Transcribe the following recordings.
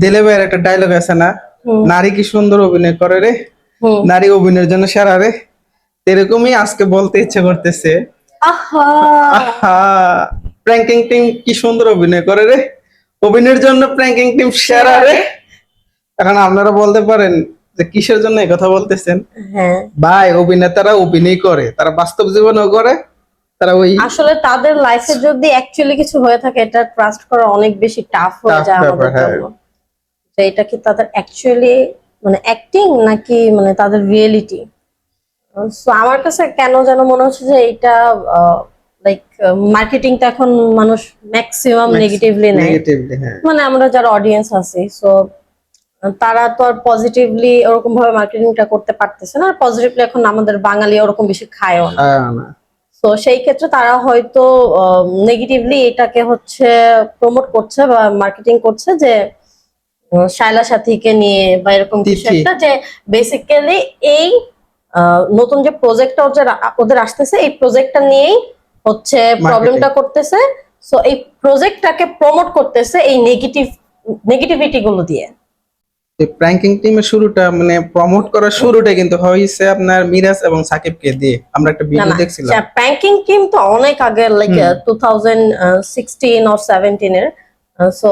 দিলে ভাইয়ের একটা ডায়লগ আছে না? নারী কি সুন্দর অভিনয় করে রে? নারী অভিনয়ের জন্য সেরা রে। এরকমই আজকে বলতে ইচ্ছে করতেছে। প্র্যাঙ্কিং টিম কি সুন্দর অভিনয় করে রে। অভিনয়ের জন্য প্র্যাঙ্কিং টিম সেরা রে। এখন আপনারা বলতে পারেন যে কিসের জন্য এই কথা বলতেছেন? হ্যাঁ। ভাই অভিনেতারা অভিনয় করে তারা বাস্তব জীবনেও করে তারা ওই আসলে তাদের লাইফে যদি অ্যাকচুয়ালি কিছু হয়ে থাকে এটা ট্রাস্ট করা অনেক বেশি টাফ হয়ে যায় আমাদের হ্যাঁ। জন্য। এটা কি তাদের অ্যাকচুয়ালি মানে অ্যাক্টিং নাকি মানে তাদের রিয়েলিটি সো আমার কাছে কেন যেন মনে হচ্ছে যে এটা লাইক মার্কেটিংটা এখন মানুষ ম্যাক্সিমাম নেগেটিভলি নেয়। হ্যাঁ। মানে আমরা যারা অডিয়েন্স আছি সো তারা তো আর পজিটিভলি ওরকম ভাবে মার্কেটিংটা করতে পারতেছে না আর পজিটিভলি এখন আমাদের বাঙালি ওরকম বেশি খায়ও না। হ্যাঁ, তো সেই ক্ষেত্রে তারা হয়তো নেগেটিভলি এটাকে হচ্ছে প্রমোট করছে বা মার্কেটিং করছে যে শায়লা সাথীকে নিয়ে বা এরকম কিছু একটা যে বেসিক্যালি এই নতুন যে প্রজেক্টটা ওদের ওদের আসতেছে এই প্রজেক্টটা নিয়েই হচ্ছে প্রবলেমটা করতেছে। সো এই প্রজেক্টটাকে প্রমোট করতেছে এই নেগেটিভ নেগেটিভিটি গুলো দিয়ে। প্র্যাঙ্কিং টিমের শুরুটা মানে প্রমোট করার শুরুটা কিন্তু হয়েছে আপনার মিরাজ এবং সাকিবকে দিয়ে। আমরা একটা ভিডিও দেখছিলাম। প্র্যাঙ্কিং টিম তো অনেক আগে like two thousand sixteen or সেভেন্টিনের so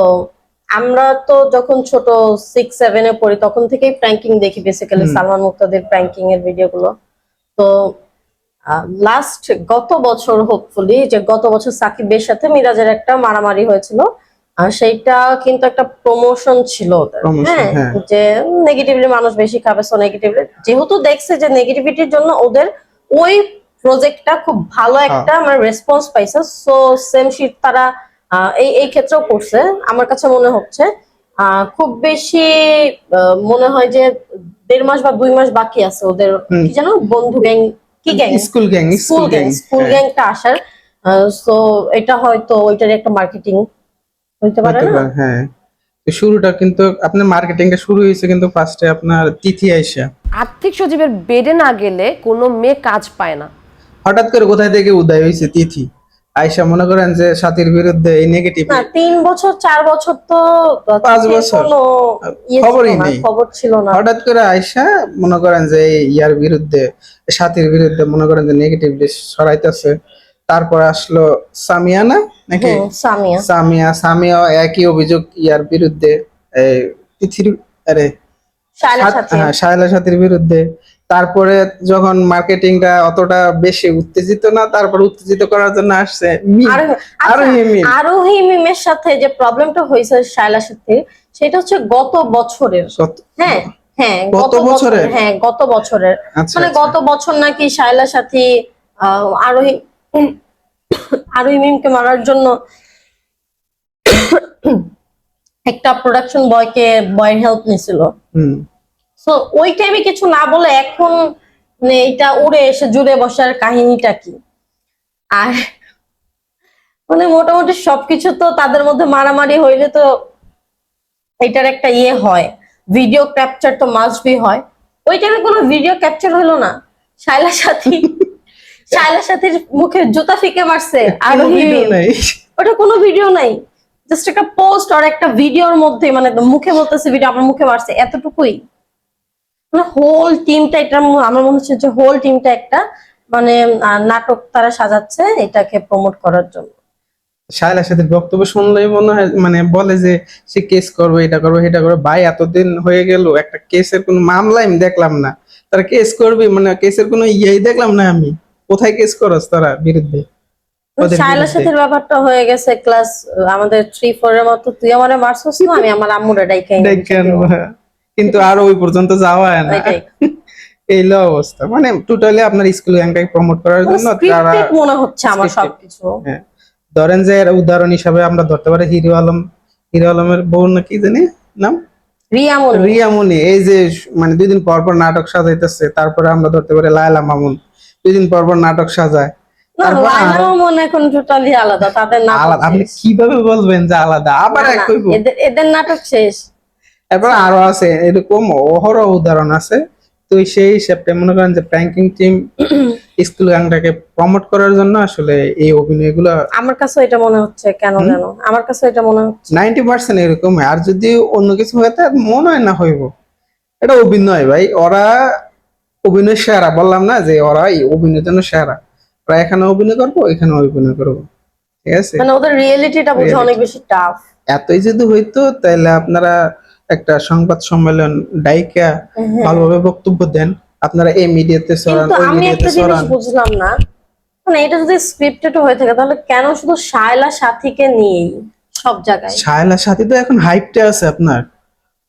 আমরা তো যখন ছোট সিক্স সেভেনে পড়ি তখন থেকেই প্র্যাঙ্কিং দেখি বেসিক্যালি সালমান মুক্তাদের প্র্যাঙ্কিং এর ভিডিওগুলো তো লাস্ট গত বছর হোপফুলি যে গত বছর সাকিবের সাথে মিরাজের একটা মারামারি হয়েছিল আর সেইটা কিন্তু একটা প্রমোশন ছিল হ্যাঁ হ্যাঁ। যে নেগেটিভলি মানুষ বেশি খাবে সো নেগেটিভলি যেহেতু দেখছে যে নেগেটিভিটির জন্য ওদের ওই প্রজেক্টটা খুব ভালো একটা আমার রেসপন্স পাইছে সো সেম শিট তারা এই এই ক্ষেত্রেও করছে। আমার কাছে মনে হচ্ছে আহ, খুব বেশি আহ, মনে হয় যে দেড় মাস বা দুই মাস বাকি আছে ওদের। কি জানো? বন্ধু গ্যাং কি gang? School gang school school gang gang school গ্যাংটা আসার। সো এটা হয়তো ওইটার একটা মার্কেটিং হইতে পারে না? হ্যাঁ। শুরুটা কিন্তু আপনার মার্কেটিংটা শুরু হয়েছে কিন্তু ফার্স্টে আপনার তিথি আইসা। আর্থিক সচিবের বেডে না গেলে কোনো মেয়ে কাজ পায় না। হঠাৎ করে কোথায় থেকে উদয় হয়েছে তিথি? আইসা মনে করেন যে সাথীর বিরুদ্ধে এই নেগেটিভ না তিন বছর চার বছর তো পাঁচ বছর। ইয়ে খবরই নেই। খবর ছিল না। হঠাৎ করে আইসা মনে করেন যে ইয়ার বিরুদ্ধে সাথীর বিরুদ্ধে মনে করেন যে নেগেটিভলি সরাইতেছে তারপর আসলো সামিয়ানা নাকি? সামিয়া। সামিয়া সামিয়া একই অভিযোগ ইয়ার বিরুদ্ধে এই তিথির আরে হ্যাঁ, শায়লা সাথীর বিরুদ্ধে। তারপরে যখন মার্কেটিংটা অতটা বেশি উত্তেজিত না তারপর উত্তেজিত করার জন্য আসছে আচ্ছা। আরোহী মিমের সাথে যে প্রবলেমটা হয়েছে শায়লা সাথে সেটা হচ্ছে গত বছরের হ্যাঁ হ্যাঁ গত বছরের? হ্যাঁ গত বছরের আচ্ছা মানে আচ্ছা। গত বছর নাকি শায়লা সাথী আহ, আরোহী আরোহী মিমকে মারার জন্য একটা প্রোডাকশন বয়কে বয়ের হেল্প নিছিল হুম সো ওই টাইমে কিছু না বলে এখন মানে এটা উড়ে এসে জুড়ে বসার কাহিনীটা কি? আর মানে মোটামুটি সবকিছু তো তাদের মধ্যে মারামারি হইলে তো এটার একটা ইয়ে হয়। ভিডিও ক্যাপচার তো মাস্ট বি হয়। ওই টাইমে কোনো ভিডিও ক্যাপচার হলো না। শায়লা সাথী শায়লা সাথীর মুখে জুতা ফিকে মারছে আর ওটা কোনো ভিডিও নাই। জাস্ট একটা পোস্ট আর একটা ভিডিওর মধ্যে মানে মুখে বলতেছে ভিডিও আমার মুখে মারছে এতটুকুই। হোল টিমটা এটা আমার মনে হচ্ছে যে হোল টিমটা একটা মানে নাটক তারা সাজাচ্ছে এটাকে প্রমোট করার জন্য। শায়লা সাথীর বক্তব্য শুনলেই মনে হয় মানে বলে যে সে কেস করবে এটা করবে এটা করবে। ভাই এতদিন হয়ে গেল একটা কেসের কোনো মামলা আমি দেখলাম না। তারা কেস করবে মানে কেসের কোনো ইয়েই দেখলাম না আমি। কোথায় কেস করস তারা বিরুদ্ধে? শায়লা। সাথীর ব্যাপারটা হয়ে গেছে ক্লাস আমাদের থ্রি ফোর এর মতো তুই আমার মারছস না? আমি আমার আম্মুরা হ্যাঁ। কিন্তু আর ওই পর্যন্ত যাওয়া হয় না। ওইটাই। এই লো অবস্থা। মানে টোটালি আপনার স্কুল গ্যাংটাকে প্রমোট করার জন্য তারা মনে হচ্ছে আমার। সবকিছু। হ্যাঁ। ধরেন যে এর উদাহরণ হিসাবে আমরা ধরতে পারি হিরো আলম। হিরো আলমের বউ না কি জানি? নাম? রিয়ামন রিয়ামনি এই যে মানে দুই দিন পর পর নাটক সাজাইতেছে তারপরে আমরা ধরতে পারি লায়লা মামুন। দুই দিন পর পর নাটক সাজায়। মনে আলাদা তাদের আলাদা। আপনি কীভাবে বলবেন যে আলাদা? আবার এদের নাটক শেষ। এরপর আরও আছে এরকম অহরহ উদাহরণ আছে। তো সেই হিসাবে মনে করেন যে প্র্যাঙ্কিং টিম স্কুল গানটাকে প্রমোট করার জন্য আসলে এই অভিনয়গুলো আমার কাছে এটা মনে হচ্ছে কেন যেন আমার কাছে এটা মনে হচ্ছে। নাইনটি পার্সেন্ট এরকম আর যদি অন্য কিছু হয় তার মনে হয় না হইব। এটা অভিনয় ভাই ওরা অভিনয় সেরা বললাম না যে ওরা এই অভিনয়ের জন্য সেরা। ওরা এখানে অভিনয় করব এখানে অভিনয় করব। ঠিক আছে? মানে ওদের রিয়েলিটিটা বুঝে অনেক বেশি টাফ এতই যদি হইতো তাহলে আপনারা একটা সংবাদ সম্মেলন ডাইকা ভালোভাবে বক্তব্য দেন। আপনারা এই মিডিয়াতে সরান ওই আমি মিডিয়াতে একটা জিনিস বুঝলাম না। মানে এটা যদি স্ক্রিপ্টেড হয়ে থাকে তাহলে কেন শুধু শায়লা সাথীকে নিয়েই সব জায়গায়? শায়লা সাথী তো এখন হাইপটে আছে আপনার।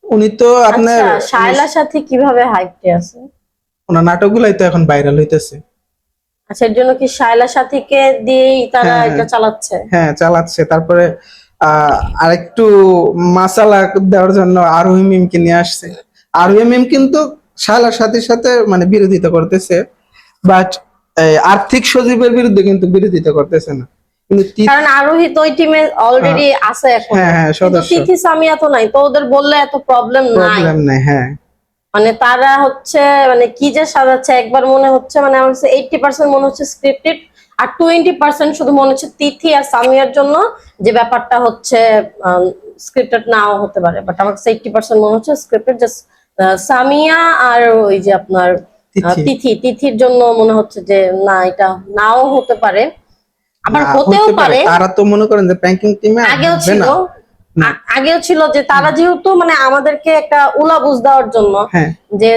উনি তো আপনার আচ্ছা শায়লা সাথী কীভাবে হাইপটে আছে? ওনার নাটকগুলাই তো এখন ভাইরাল হইতেছে। আচ্ছা এর জন্য কি শায়লা সাথীকে দিয়েই তারা হ্যাঁ। এটা চালাচ্ছে? হ্যাঁ চালাচ্ছে। তারপরে আহ আরেকটু মাসালা দেওয়ার জন্য আরোহী মিমকে নিয়ে আসছে। আরোহী মিম কিন্তু শালার সাথে সাথে মানে বিরোধিতা করতেছে বাট আর্থিক সজীবের বিরুদ্ধে কিন্তু বিরোধিতা করতেছে না। কারণ আরোহী তো ওই টিমে অলরেডি আছে এখন। হ্যাঁ হ্যাঁ কিন্তু সদস্য। তিথি সামিয়া তো নাই তো ওদের বললে এত প্রবলেম নাই। প্রবলেম নাই হ্যাঁ। মানে তারা হচ্ছে মানে কি যে সাজাচ্ছে একবার মনে হচ্ছে মানে আমার কাছে মনে হচ্ছে স্ক্রিপ্টেড আর টোয়েন্টি পার্সেন্ট শুধু মনে হচ্ছে তিথি আর সামিয়ার জন্য যে ব্যাপারটা হচ্ছে স্ক্রিপ্টেড নাও হতে পারে বাট আমার কাছে এইটটি পার্সেন্ট মনে হচ্ছে স্ক্রিপ্টেড জাস্ট সামিয়া আর ওই যে আপনার তিথি। তিথি তিথির জন্য মনে হচ্ছে যে না এটা নাও হতে পারে। আবার হতেও হতে পারে তারা তো মনে করেন যে প্যাঙ্কিং টিমে আগেও ছিল। আগেও ছিল যে তারা যেহেতু মানে আমাদেরকে একটা উলা বুঝ দেওয়ার জন্য হ্যাঁ। যে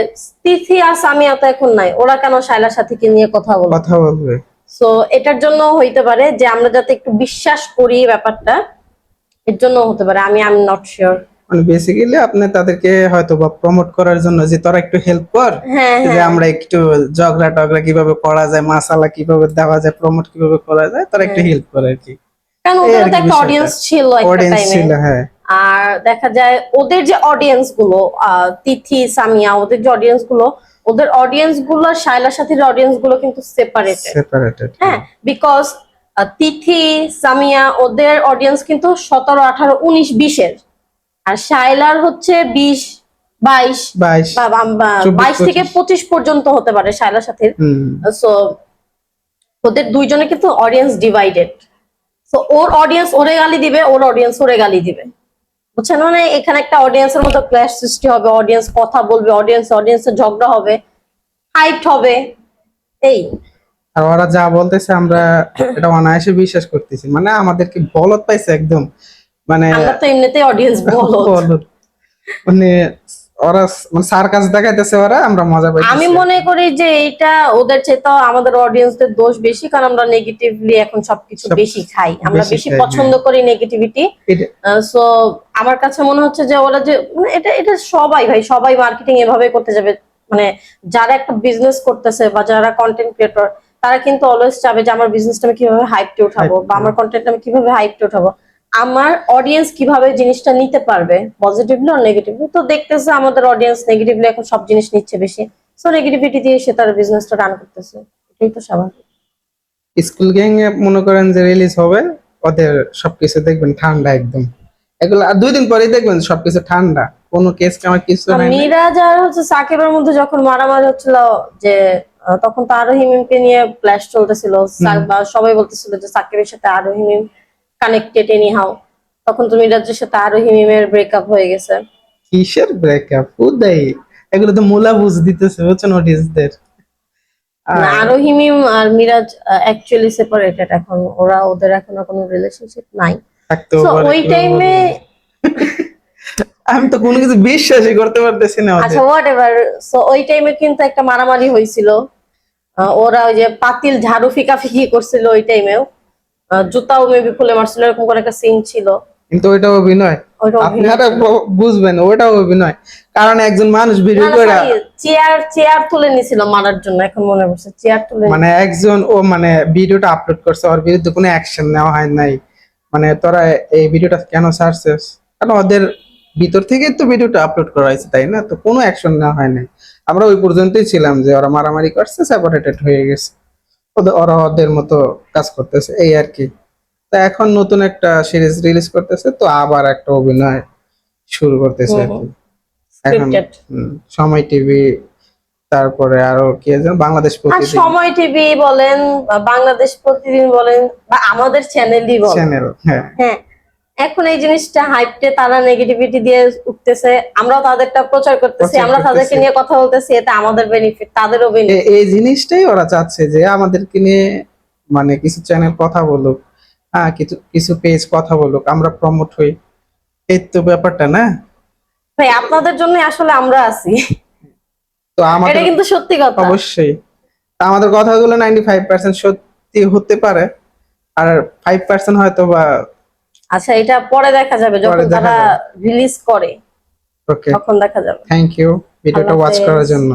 তিথি আর সামিয়া তো এখন নাই ওরা কেন শাইলার সাথীকে নিয়ে কথা বলবে? কথা বলবে। সো এটার জন্য হইতে পারে যে আমরা যাতে একটু বিশ্বাস করি ব্যাপারটা এর জন্য হতে পারে। আমি আই এম নট শিওর মানে বেসিক্যালি আপনি তাদেরকে হয়তো বা প্রমোট করার জন্য যে তোরা একটু হেল্প কর হ্যাঁ যে হ্যাঁ। আমরা একটু ঝগড়া টগড়া কীভাবে করা যায় মাসালা কীভাবে দেওয়া যায় প্রমোট কীভাবে করা যায় তারা একটু হেল্প করে আর কি। কারণ ওদের তো একটা অডিয়েন্স ছিল একটা টাইমে ছিল হ্যাঁ। আর দেখা যায় ওদের যে অডিয়েন্সগুলো তিথি সামিয়া ওদের যে অডিয়েন্সগুলো ওদের অডিয়েন্সগুলো শাইলার সাথীর অডিয়েন্সগুলো কিন্তু সেপারেটেড সেপারেটেড হ্যাঁ বিকজ তিথি সামিয়া ওদের অডিয়েন্স কিন্তু সতেরো আঠারো উনিশ বিশের। আর শাইলার হচ্ছে বিশ বাইশ বাইশ। থেকে পঁচিশ। পর্যন্ত হতে পারে শাইলার সাথে সো ওদের দুইজনে কিন্তু অডিয়েন্স ডিভাইডেড সো ওর অডিয়েন্স ওরে গালি দিবে ওর অডিয়েন্স ওরে গালি দিবে। বুঝছেন? মানে এখানে একটা অডিয়েন্সের মতো ক্ল্যাশ সৃষ্টি হবে অডিয়েন্স কথা বলবে অডিয়েন্স অডিয়েন্সের ঝগড়া হবে হাইট হবে। এই। আর ওরা যা বলতেছে আমরা এটা অনায়াসে বিশ্বাস করতেছি। মানে আমাদেরকে বলত পাইছে একদম। মানে আমরা তো এমনিতেই অডিয়েন্স বলো বলত। মানে ওরা মানে সার্কাস দেখাইতেছে ওরা আমরা মজা পাইতেছি। আমি মনে করি যে এটা ওদের চেয়ে আমাদের অডিয়েন্সদের দোষ বেশি কারণ আমরা নেগেটিভলি এখন সবকিছু বেশি খাই। আমরা বেশি বেশি পছন্দ করি নেগেটিভিটি সো আমার কাছে মনে হচ্ছে যে ওরা যে মানে এটা এটা সবাই ভাই সবাই মার্কেটিং এভাবে করতে যাবে। মানে যারা একটা বিজনেস করতেছে বা যারা কন্টেন্ট ক্রিয়েটর তারা কিন্তু অলওয়েজ চাবে যে আমার বিজনেসটা আমি কীভাবে হাইপটে উঠাবো বা আমার কন্টেন্ট আমি কীভাবে হাইপটে উঠাবো। আমার অডিয়েন্স কীভাবে জিনিসটা নিতে পারবে? পজিটিভলি আর নেগেটিভলি তো দেখতেছে আমাদের অডিয়েন্স নেগেটিভলি এখন সব জিনিস নিচ্ছে বেশি। সো নেগেটিভিটি দিয়ে সে তার বিজনেসটা রান করতেছে। এটাই তো স্বাভাবিক। স্কুল গ্যাং এ মনে করেন যে রিলিজ হবে ওদের সবকিছু দেখবেন ঠান্ডা একদম। এগুলো আর দুই দিন পরেই দেখবেন সবকিছু ঠান্ডা। কোনো কেস কামার কিছু আর হয় না মিরাজ আর হচ্ছে সাকিবের মধ্যে যখন মারামারি হচ্ছিল যে তখন তো আরও হিমিমকে নিয়ে ক্ল্যাশ চলতেছিল। বা সবাই বলতেছিল যে সাকিবের সাথে আরও হিমিম কানেক্টেড এনি হাও তখন তো মিরাজের সাথে আরও হিমিমের ব্রেকআপ হয়ে গেছে। কিসের ব্রেকআপ উদয় এগুলো তো মূলা বুঝ দিতেছে বুঝছেন অডিয়েন্সদের না, আরও হিমিম আর মিরাজ অ্যাকচুয়ালি সেপারেটেড এখন। ওরা ওদের এখন কোনো রিলেশনশিপ নাই। তো ওই টাইমে আমি তো কোনো কিছু বিশ্বাসই করতে পারতেছি না আচ্ছা হোয়াট এভার সো ওই টাইমে কিন্তু একটা মারামারি হয়েছিল। ওরা ওই যে পাতিল ঝাড়ু ফিকাফিকি করছিল ওই টাইমেও জুতাও মেবি খুলে মারছিল এরকম করে একটা সিন ছিল। কিন্তু ওইটা অভিনয়। ওইটা আপনারা বুঝবেন ওটা অভিনয়। কারণ একজন মানুষ ভিডিও করে চেয়ার চেয়ার তুলে নিছিল মারার জন্য এখন মনে পড়ছে চেয়ার তুলে মানে একজন ও মানে ভিডিওটা আপলোড করছে ওর বিরুদ্ধে কোনো অ্যাকশন নেওয়া হয় নাই। মানে তোরা এই ভিডিওটা কেন ছাড়ছিস? কারণ ওদের ভিতর থেকেই তো ভিডিওটা আপলোড করা হয়েছে তাই না? তো কোনো অ্যাকশন নেওয়া হয় নাই। আমরা ওই পর্যন্তই ছিলাম যে ওরা মারামারি করছে সেপারেটেড হয়ে গেছে। ওরা ওদের মতো কাজ করতেছে এই আর কি। তো এখন নতুন একটা সিরিজ রিলিজ করতেছে তো আবার একটা অভিনয় শুরু করতেছে আর কি। এখন সময় টিভি তারপরে আরও কি যেন বাংলাদেশ প্রতিদিন। সময় টিভি বলেন বাংলাদেশ প্রতিদিন বলেন বা আমাদের চ্যানেলই বলেন। চ্যানেল হ্যাঁ। হ্যাঁ এখন এই জিনিসটা হাইপটে তারা নেগেটিভিটি দিয়ে উঠতেছে আমরাও তাদেরটা প্রচার করতেছি আমরা তাদেরকে নিয়ে কথা বলতেছি এতে আমাদের বেনিফিট তাদেরও বেনিফিট এই জিনিসটাই ওরা চাচ্ছে যে আমাদেরকে নিয়ে মানে কিছু চ্যানেল কথা বলুক হ্যাঁ কিছু কিছু পেজ কথা বলুক আমরা প্রমোট হই। এই তো ব্যাপারটা না? ভাই আপনাদের জন্য আসলে আমরা আছি। তো এটা আমাদের কিন্তু সত্যি কথা। অবশ্যই। তা আমাদের কথাগুলো নাইনটি ফাইভ পার্সেন্ট সত্যি হতে পারে আর ফাইভ পার্সেন্ট হয়তো বা আচ্ছা এটা পরে দেখা যাবে যখন তারা রিলিজ করে তখন দেখা যাবে। থ্যাংক ইউ ভিডিওটা ওয়াচ করার জন্য।